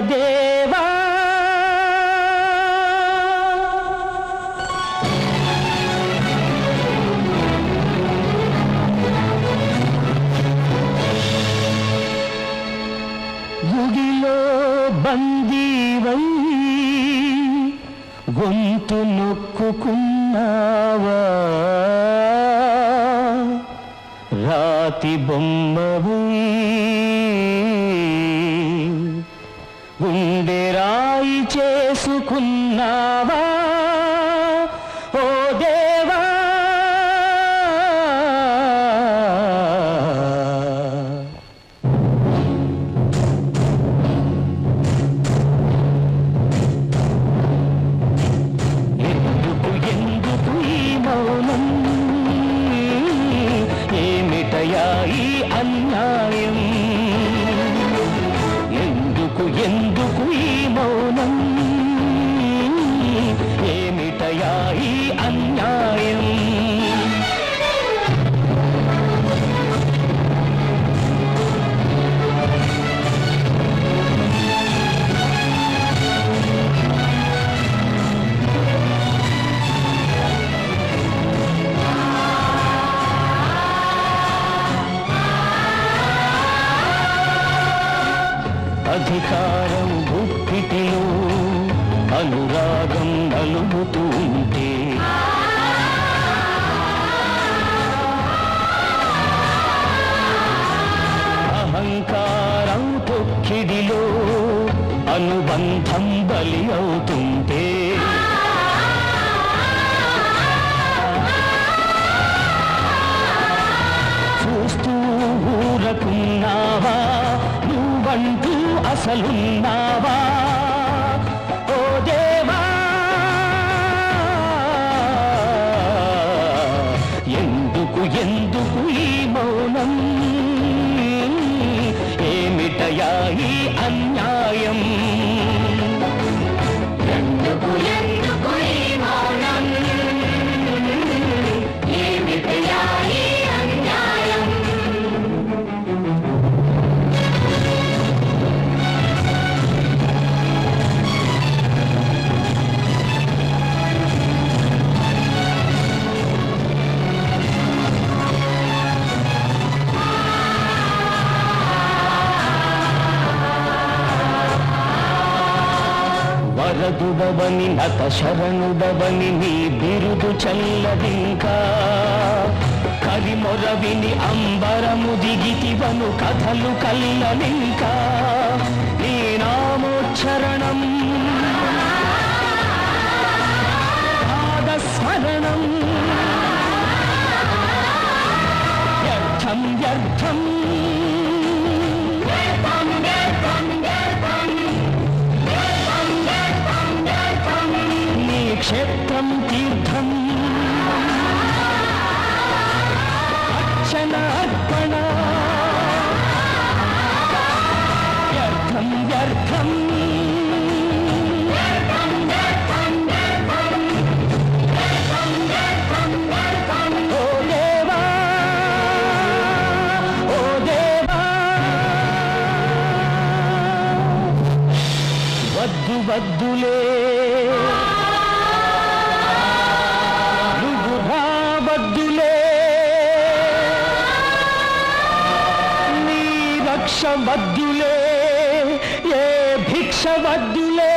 దేవా. బందీ బందీవై గొంతు నొక్కుకున్నావా? రాతి బొమ్మవై గుండె రాయి చేసుకున్నావా? ఓ దేవా! ఎందుకు ఎందుకు ఈ మౌనం? ఏమిటయా ఈ అన్యాయం అధికారం గుప్పిటిలో అనురాగం నలుగుతూ ఉంటే అహంకారం తొక్కిడిలో అనుబంధం బలి అవుతుంటే. అసలున్నావా వరదుడవని నత శరణుడవని నీ బిరుదు చల్లదింకా. కరిమొరవిని అంబరము దిగితివను కథలు కల్లనింకా. నీ నామోచ్చరణం పాదస్మరణం. వ్యర్థం వ్యర్థం. క్షేత్రం తీర్థం. అర్చన అర్పణ. వ్యర్థం వ్యర్థం. వద్దులే. నీ రక్ష వద్దులే ఏ భిక్ష వద్దులే